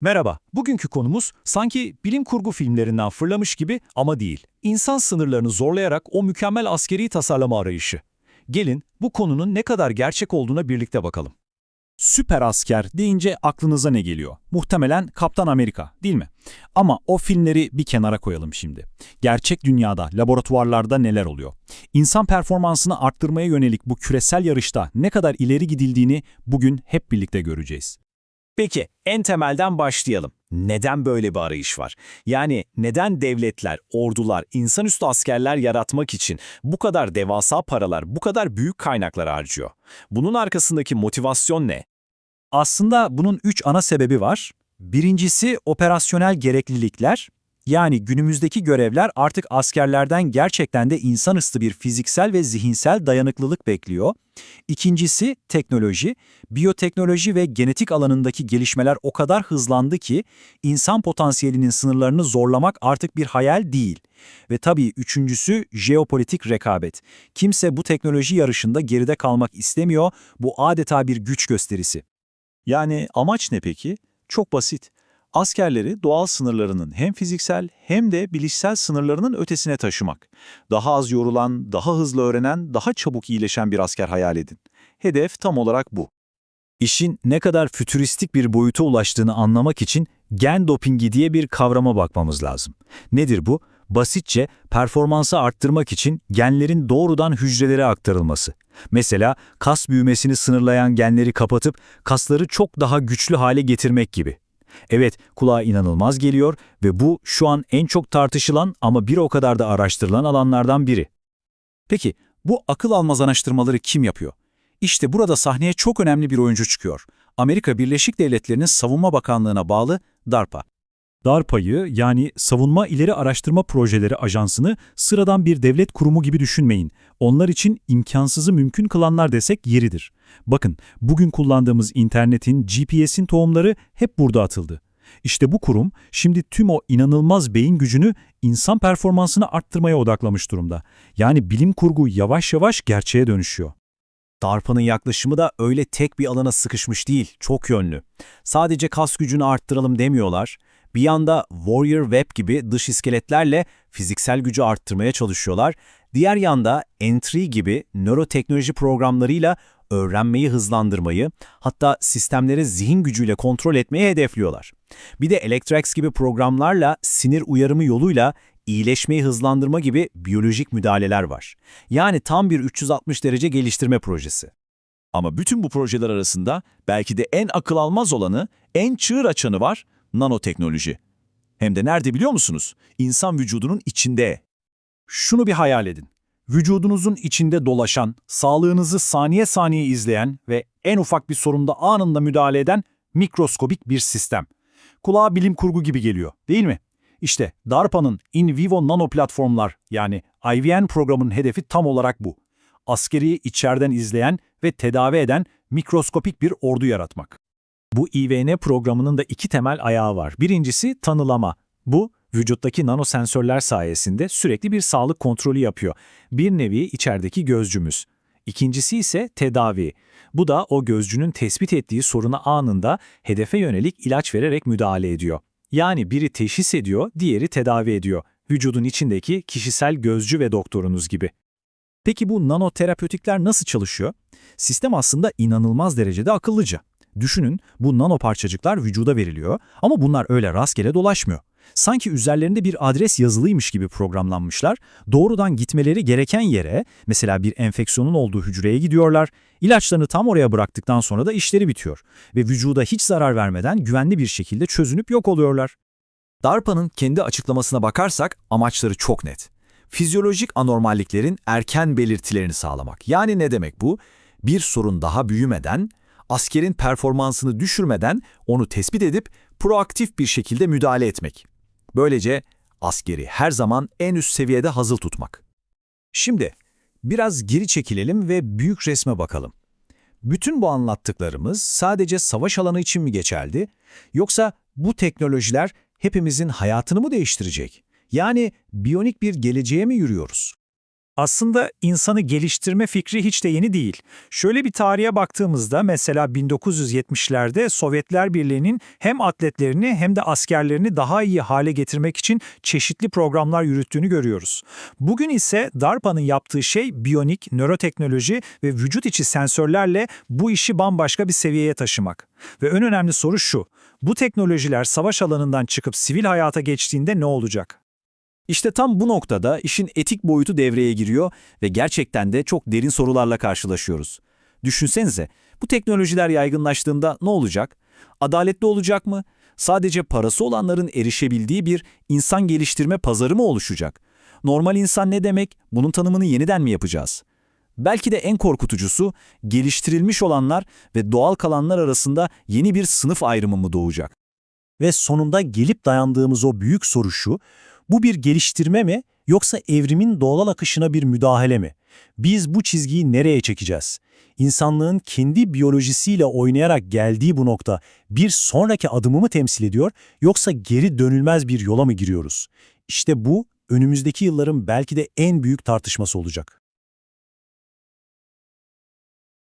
Merhaba, bugünkü konumuz sanki bilim kurgu filmlerinden fırlamış gibi ama değil. İnsan sınırlarını zorlayarak o mükemmel askeri tasarlama arayışı. Gelin bu konunun ne kadar gerçek olduğuna birlikte bakalım. Süper asker deyince aklınıza ne geliyor? Muhtemelen Kaptan Amerika, değil mi? Ama o filmleri bir kenara koyalım şimdi. Gerçek dünyada, laboratuvarlarda neler oluyor? İnsan performansını arttırmaya yönelik bu küresel yarışta ne kadar ileri gidildiğini bugün hep birlikte göreceğiz. Peki en temelden başlayalım. Neden böyle bir arayış var? Yani neden devletler, ordular, insanüstü askerler yaratmak için bu kadar devasa paralar, bu kadar büyük kaynaklar harcıyor? Bunun arkasındaki motivasyon ne? Aslında bunun üç ana sebebi var. Birincisi operasyonel gereklilikler. Yani günümüzdeki görevler artık askerlerden gerçekten de insanüstü bir fiziksel ve zihinsel dayanıklılık bekliyor. İkincisi teknoloji. Biyoteknoloji ve genetik alanındaki gelişmeler o kadar hızlandı ki insan potansiyelinin sınırlarını zorlamak artık bir hayal değil. Ve tabii üçüncüsü jeopolitik rekabet. Kimse bu teknoloji yarışında geride kalmak istemiyor. Bu adeta bir güç gösterisi. Yani amaç ne peki? Çok basit. Askerleri doğal sınırlarının hem fiziksel hem de bilişsel sınırlarının ötesine taşımak. Daha az yorulan, daha hızlı öğrenen, daha çabuk iyileşen bir asker hayal edin. Hedef tam olarak bu. İşin ne kadar fütüristik bir boyuta ulaştığını anlamak için gen dopingi diye bir kavrama bakmamız lazım. Nedir bu? Basitçe performansı arttırmak için genlerin doğrudan hücrelere aktarılması. Mesela kas büyümesini sınırlayan genleri kapatıp kasları çok daha güçlü hale getirmek gibi. Evet, kulağa inanılmaz geliyor ve bu şu an en çok tartışılan ama bir o kadar da araştırılan alanlardan biri. Peki, bu akıl almaz araştırmaları kim yapıyor? İşte burada sahneye çok önemli bir oyuncu çıkıyor. Amerika Birleşik Devletleri'nin Savunma Bakanlığı'na bağlı DARPA. DARPA'yı yani Savunma İleri Araştırma Projeleri Ajansı'nı sıradan bir devlet kurumu gibi düşünmeyin. Onlar için imkansızı mümkün kılanlar desek yeridir. Bakın, bugün kullandığımız internetin, GPS'in tohumları hep burada atıldı. İşte bu kurum şimdi tüm o inanılmaz beyin gücünü insan performansını arttırmaya odaklamış durumda. Yani bilim kurgu yavaş yavaş gerçeğe dönüşüyor. DARPA'nın yaklaşımı da öyle tek bir alana sıkışmış değil, çok yönlü. Sadece kas gücünü arttıralım demiyorlar. Bir yanda Warrior Web gibi dış iskeletlerle fiziksel gücü arttırmaya çalışıyorlar. Diğer yanda Entry gibi nöroteknoloji programlarıyla öğrenmeyi hızlandırmayı, hatta sistemleri zihin gücüyle kontrol etmeyi hedefliyorlar. Bir de Electrex gibi programlarla sinir uyarımı yoluyla iyileşmeyi hızlandırma gibi biyolojik müdahaleler var. Yani tam bir 360 derece geliştirme projesi. Ama bütün bu projeler arasında belki de en akıl almaz olanı, en çığır açanı var, nanoteknoloji. Hem de nerede biliyor musunuz? İnsan vücudunun içinde. Şunu bir hayal edin. Vücudunuzun içinde dolaşan, sağlığınızı saniye saniye izleyen ve en ufak bir sorunda anında müdahale eden mikroskobik bir sistem. Kulağa bilim kurgu gibi geliyor, değil mi? İşte DARPA'nın In Vivo Nano platformlar yani IVN programının hedefi tam olarak bu. Askeriyi içeriden izleyen ve tedavi eden mikroskopik bir ordu yaratmak. Bu IVN programının da iki temel ayağı var. Birincisi tanılama. Bu, vücuttaki nanosensörler sayesinde sürekli bir sağlık kontrolü yapıyor. Bir nevi içerideki gözcümüz. İkincisi ise tedavi. Bu da o gözcünün tespit ettiği soruna anında hedefe yönelik ilaç vererek müdahale ediyor. Yani biri teşhis ediyor, diğeri tedavi ediyor. Vücudun içindeki kişisel gözcü ve doktorunuz gibi. Peki bu nanoterapetikler nasıl çalışıyor? Sistem aslında inanılmaz derecede akıllıca. Düşünün bu nano parçacıklar vücuda veriliyor ama bunlar öyle rastgele dolaşmıyor. Sanki üzerlerinde bir adres yazılıymış gibi programlanmışlar, doğrudan gitmeleri gereken yere, mesela bir enfeksiyonun olduğu hücreye gidiyorlar, ilaçlarını tam oraya bıraktıktan sonra da işleri bitiyor ve vücuda hiç zarar vermeden güvenli bir şekilde çözünüp yok oluyorlar. DARPA'nın kendi açıklamasına bakarsak amaçları çok net. Fizyolojik anormalliklerin erken belirtilerini sağlamak. Yani ne demek bu? Bir sorun daha büyümeden, askerin performansını düşürmeden onu tespit edip proaktif bir şekilde müdahale etmek. Böylece askeri her zaman en üst seviyede hazır tutmak. Şimdi biraz geri çekilelim ve büyük resme bakalım. Bütün bu anlattıklarımız sadece savaş alanı için mi geçerli? Yoksa bu teknolojiler hepimizin hayatını mı değiştirecek? Yani biyonik bir geleceğe mi yürüyoruz? Aslında insanı geliştirme fikri hiç de yeni değil. Şöyle bir tarihe baktığımızda mesela 1970'lerde Sovyetler Birliği'nin hem atletlerini hem de askerlerini daha iyi hale getirmek için çeşitli programlar yürüttüğünü görüyoruz. Bugün ise DARPA'nın yaptığı şey biyonik, nöroteknoloji ve vücut içi sensörlerle bu işi bambaşka bir seviyeye taşımak. Ve en önemli soru şu, bu teknolojiler savaş alanından çıkıp sivil hayata geçtiğinde ne olacak? İşte tam bu noktada işin etik boyutu devreye giriyor ve gerçekten de çok derin sorularla karşılaşıyoruz. Düşünsenize, bu teknolojiler yaygınlaştığında ne olacak? Adaletli olacak mı? Sadece parası olanların erişebildiği bir insan geliştirme pazarı mı oluşacak? Normal insan ne demek? Bunun tanımını yeniden mi yapacağız? Belki de en korkutucusu, geliştirilmiş olanlar ve doğal kalanlar arasında yeni bir sınıf ayrımı mı doğacak? Ve sonunda gelip dayandığımız o büyük soru şu, bu bir geliştirme mi yoksa evrimin doğal akışına bir müdahale mi? Biz bu çizgiyi nereye çekeceğiz? İnsanlığın kendi biyolojisiyle oynayarak geldiği bu nokta bir sonraki adımı mı temsil ediyor yoksa geri dönülmez bir yola mı giriyoruz? İşte bu önümüzdeki yılların belki de en büyük tartışması olacak.